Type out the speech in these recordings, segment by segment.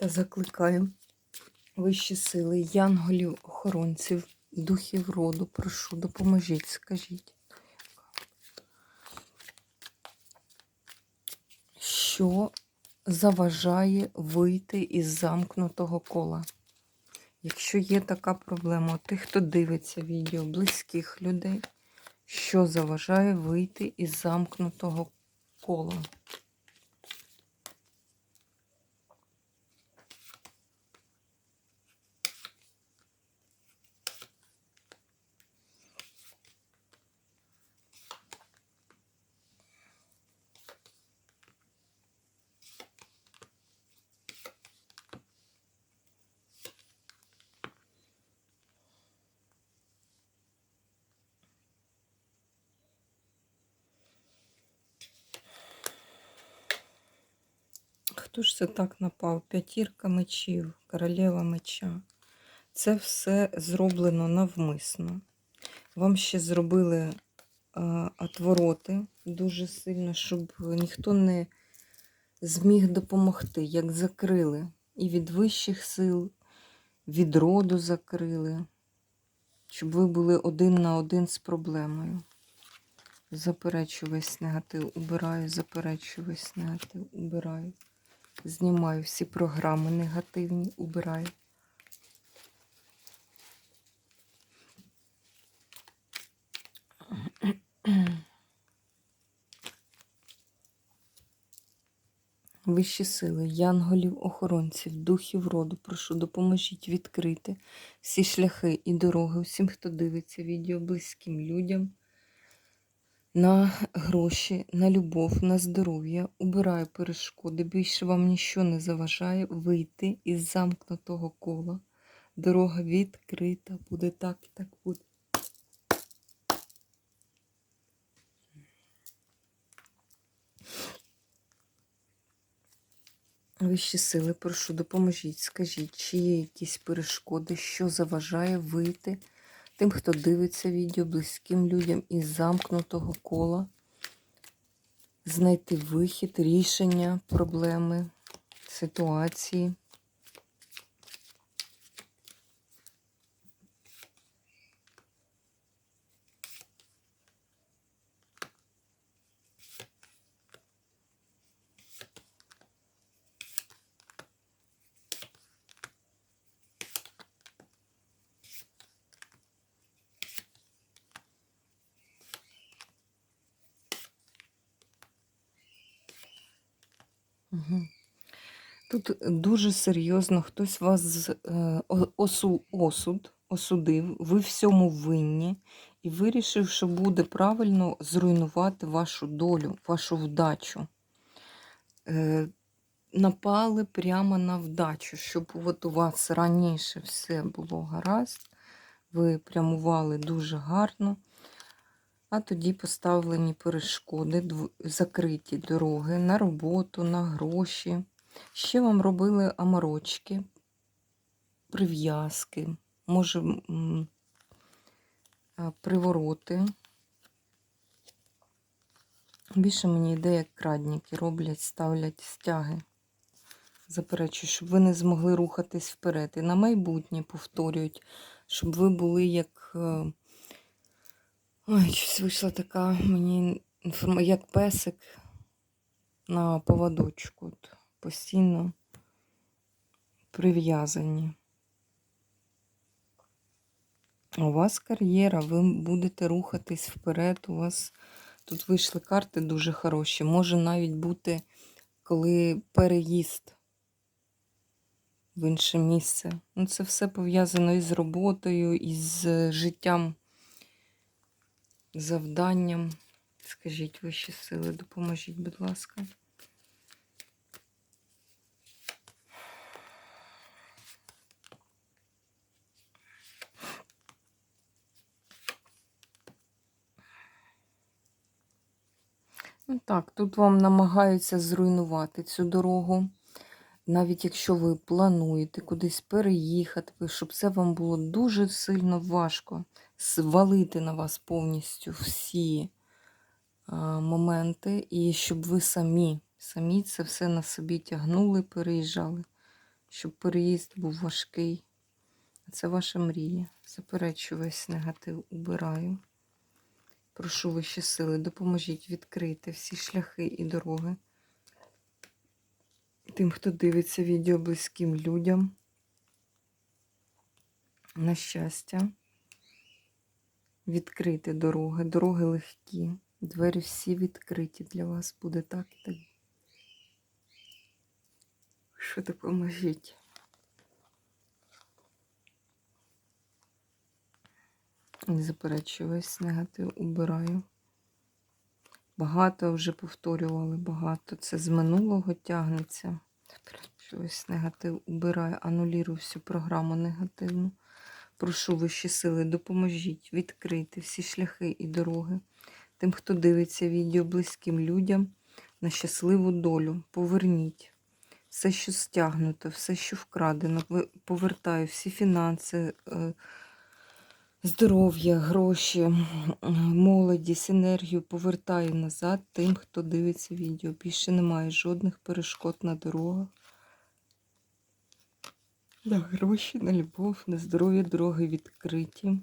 Та закликаю вищі сили, янголів, охоронців, духів роду, прошу, допоможіть, скажіть. Що заважає вийти із замкнутого кола? Якщо є така проблема, тих, хто дивиться відео, близьких людей, що заважає вийти із замкнутого кола? Хто ж це так напав? П'ятірка мечів, королева меча. Це все зроблено навмисно. Вам ще зробили а, отвороти дуже сильно, щоб ніхто не зміг допомогти, як закрили. І від вищих сил, від роду закрили, щоб ви були один на один з проблемою. Заперечу весь негатив, убираю, заперечу весь негатив, убираю. Знімаю всі програми негативні, убираю. Вищі сили, янголів, охоронців, духів роду, прошу, допоможіть відкрити всі шляхи і дороги усім, хто дивиться відео близьким людям на гроші, на любов, на здоров'я, убираю перешкоди, більше вам нічого не заважає вийти із замкнутого кола. Дорога відкрита, буде так і так буде. Вищі сили, прошу, допоможіть, скажіть, чи є якісь перешкоди, що заважає вийти тим, хто дивиться відео близьким людям із замкнутого кола, знайти вихід, рішення проблеми, ситуації. Тут дуже серйозно хтось вас е, осу, осуд, осудив, ви всьому винні і вирішив, що буде правильно зруйнувати вашу долю, вашу вдачу. Е, Напали прямо на вдачу, щоб от у вас раніше все було гаразд, ви прямували дуже гарно, а тоді поставлені перешкоди, закриті дороги на роботу, на гроші. Ще вам робили аморочки, прив'язки, може, привороти. Більше мені йде, як крадніки роблять, ставлять стяги. Заперечую, щоб ви не змогли рухатись вперед. І на майбутнє повторюють, щоб ви були як. Ой, щось вийшла така мені інформація, як песик на поводочку. От, постійно прив'язані. У вас кар'єра, ви будете рухатись вперед. У вас тут вийшли карти дуже хороші. Може навіть бути, коли переїзд в інше місце. Ну, це все пов'язано із роботою, із життям, завданням. Скажіть вищі сили, допоможіть, будь ласка. Ну Так, тут вам намагаються зруйнувати цю дорогу. Навіть якщо ви плануєте кудись переїхати, щоб це вам було дуже сильно важко свалити на вас повністю всі моменти, і щоб ви самі, самі це все на собі тягнули, переїжджали, щоб переїзд був важкий. Це ваша мрія. Заперечу весь негатив, убираю. Прошу вищі сили, допоможіть відкрити всі шляхи і дороги. Тим, хто дивиться відео близьким людям. На щастя. Відкрити дороги. Дороги легкі. Двері всі відкриті для вас. Буде так і так. Що допоможіть? Не заперечую, весь негатив убираю. Багато вже повторювали, багато. Це з минулого тягнеться. Весь негатив убираю, анулірую всю програму негативну. Прошу вищі сили, допоможіть відкрити всі шляхи і дороги. Тим, хто дивиться відео близьким людям на щасливу долю. Поверніть все, що стягнуто, все, що вкрадено. Повертаю всі фінанси. е, здоров'я, гроші, молодість, енергію повертаю назад тим, хто дивиться відео. Більше немає жодних перешкод на дорогах. На гроші, на любов, на здоров'я, дороги відкриті.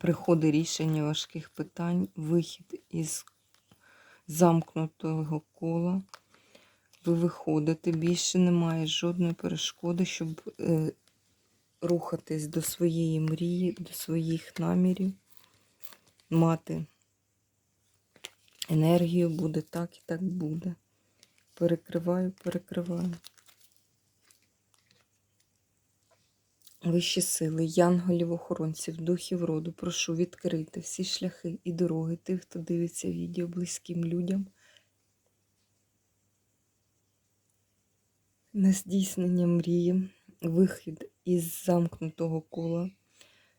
Приходить рішення важких питань, вихід із замкнутого кола. Ви виходите, більше немає жодної перешкоди, щоб е, рухатись до своєї мрії, до своїх намірів, мати енергію, буде так і так буде. Перекриваю, перекриваю. Вищі сили, янголів, охоронців, духів роду, прошу відкрити всі шляхи і дороги тих, хто дивиться відео близьким людям. На здійснення мрії, вихід із замкнутого кола.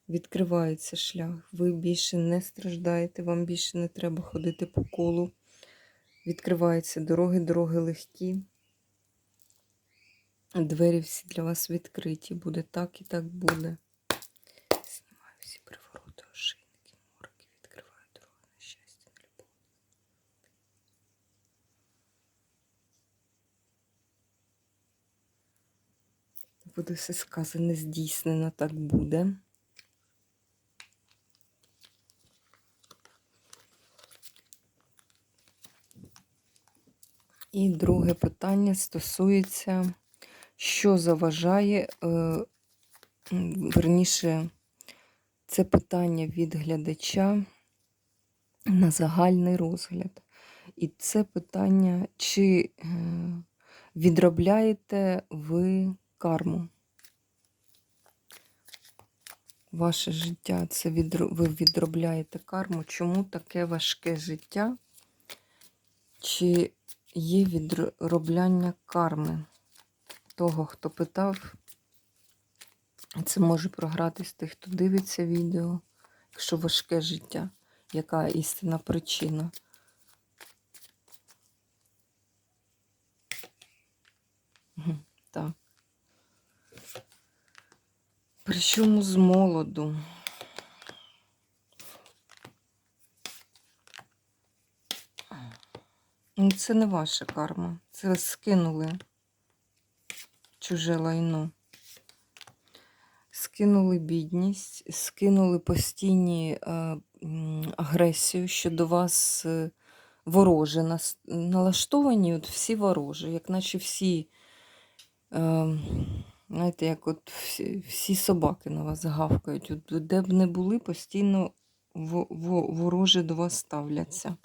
Відкривається шлях. Ви більше не страждаєте, вам більше не треба ходити по колу. Відкриваються дороги, дороги легкі. Двері всі для вас відкриті. Буде так і так буде. Знімаю всі привороти, ошейники, морки, відкриваю дороги на щастя, на любов. Буде все сказане, здійснено, так буде. І друге питання стосується, що заважає, е, верніше, це питання від глядача на загальний розгляд. І це питання, чи е, відробляєте ви карму? Ваше життя, це відро- ви відробляєте карму. Чому таке важке життя? Чи є відробляння карми того, хто питав? Це може програтись тих, хто дивиться відео, якщо важке життя, яка істинна причина. Так. Причому з молоду. Ну, Це не ваша карма. Це скинули чуже лайно. Скинули бідність, скинули постійні е, агресію, що до вас е, вороже налаштовані, от всі ворожі, як наче всі, е, знаєте, як от всі, всі собаки на вас гавкають. От, де б не були, постійно во, во, ворожі до вас ставляться.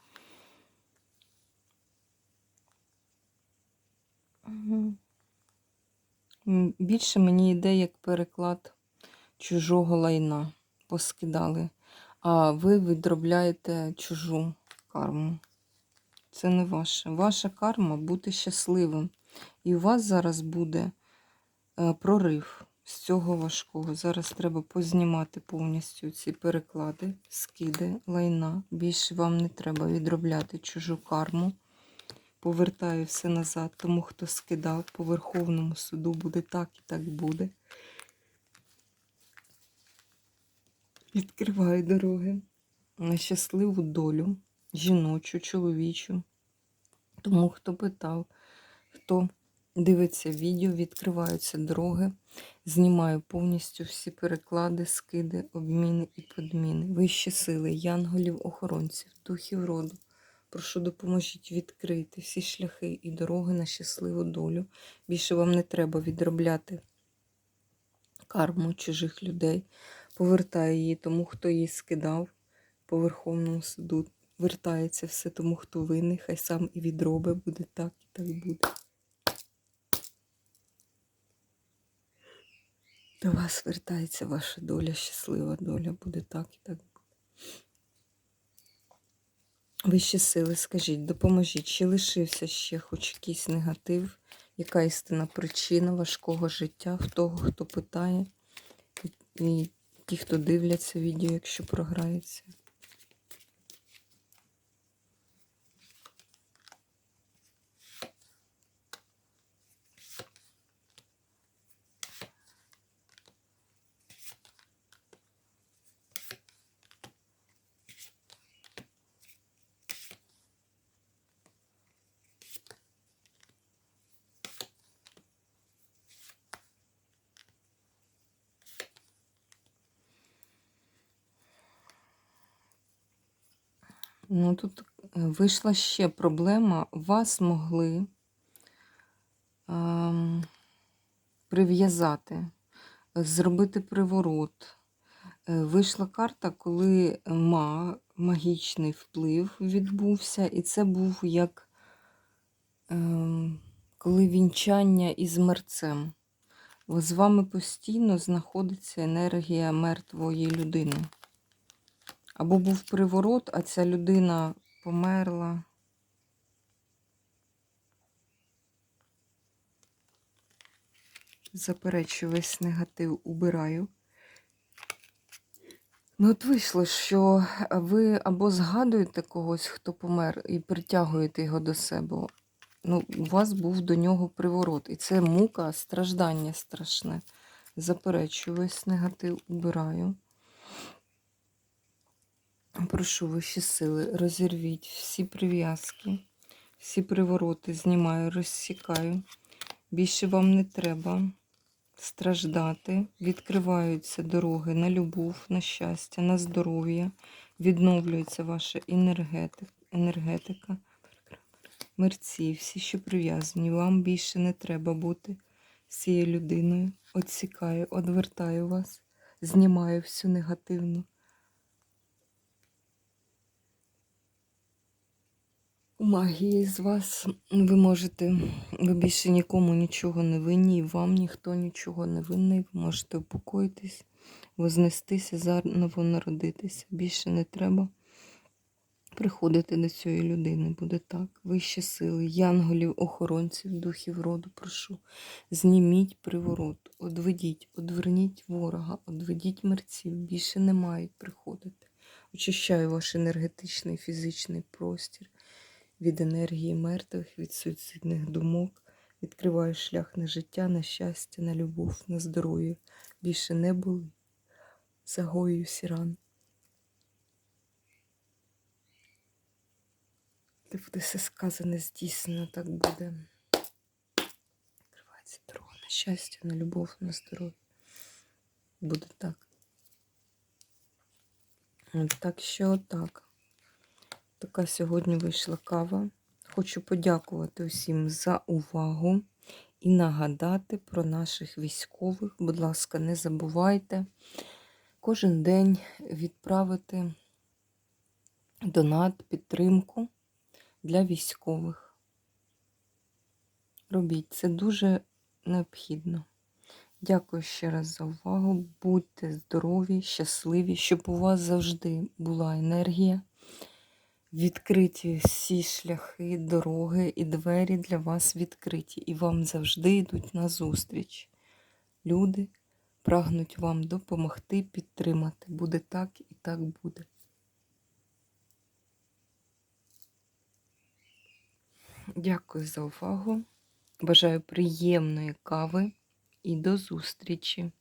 Мгм. Більше мені йде як переклад чужого лайна. Поскидали. А ви відробляєте чужу карму. Це не ваше. Ваша карма бути щасливим. І у вас зараз буде е, прорив. з цього важкого. Зараз треба познімати повністю ці переклади, скиди, лайна. Більше вам не треба відробляти чужу карму. Повертаю все назад, тому хто скидав по Верховному суду буде так і так буде. Відкриваю дороги на щасливу долю, жіночу, чоловічу. Тому хто питав, хто дивиться відео, відкриваються дороги, знімаю повністю всі переклади, скиди, обміни і подміни. Вищі сили, янголів, охоронців, духів роду. Прошу допоможіть відкрити всі шляхи і дороги на щасливу долю. Більше вам не треба відробляти карму чужих людей. Повертаю її тому, хто її скидав по Верховному суду. Вертається все тому, хто винний, хай сам і відроби буде так і так буде. До вас вертається ваша доля, щаслива доля буде так і так буде. Вищі сили, скажіть, допоможіть, чи лишився ще хоч якийсь негатив, яка істина причина важкого життя в того, хто питає, і, ті, хто дивляться відео, якщо програється. Ну, тут е, вийшла ще проблема. Вас могли ем, прив'язати, зробити приворот. Е, Вийшла карта, коли ма, магічний вплив відбувся, і це був як ем, коли вінчання із мерцем. З вами постійно знаходиться енергія мертвої людини. Або був приворот, а ця людина померла. Заперечую весь негатив, убираю. Ну, от вийшло, що ви або згадуєте когось, хто помер, і притягуєте його до себе. Ну, у вас був до нього приворот. І це мука, страждання страшне. Заперечую весь негатив, убираю. Прошу вищі сили, розірвіть всі прив'язки, всі привороти знімаю, розсікаю. Більше вам не треба страждати. Відкриваються дороги на любов, на щастя, на здоров'я. Відновлюється ваша енергетика. енергетика. Мерці, всі, що прив'язані, вам більше не треба бути цією людиною. Отсікаю, одвертаю вас, знімаю всю негативну. Магії з вас. Ви можете, ви більше нікому нічого не винні, вам ніхто нічого не винний. Ви можете упокоїтись, вознестися, заново народитися. Більше не треба приходити до цієї людини. Буде так. Вищі сили, янголів, охоронців, духів роду, прошу. Зніміть приворот, одведіть, одверніть ворога, одведіть мерців. Більше не мають приходити. Очищаю ваш енергетичний фізичний простір від енергії мертвих, від суїцидних думок. Відкриваю шлях на життя, на щастя, на любов, на здоров'я. Більше не були. Загою всі рани. Де буде все сказане, здійснено, так буде. Відкривається дорога на щастя, на любов, на здоров'я. Буде так. Так що так. Така сьогодні вийшла кава. Хочу подякувати усім за увагу і нагадати про наших військових. Будь ласка, не забувайте кожен день відправити донат, підтримку для військових. Робіть це дуже необхідно. Дякую ще раз за увагу. Будьте здорові, щасливі, щоб у вас завжди була енергія. Відкриті всі шляхи, дороги і двері для вас відкриті, і вам завжди йдуть на зустріч. Люди, прагнуть вам допомогти, підтримати. Буде так і так буде. Дякую за увагу. Бажаю приємної кави і до зустрічі!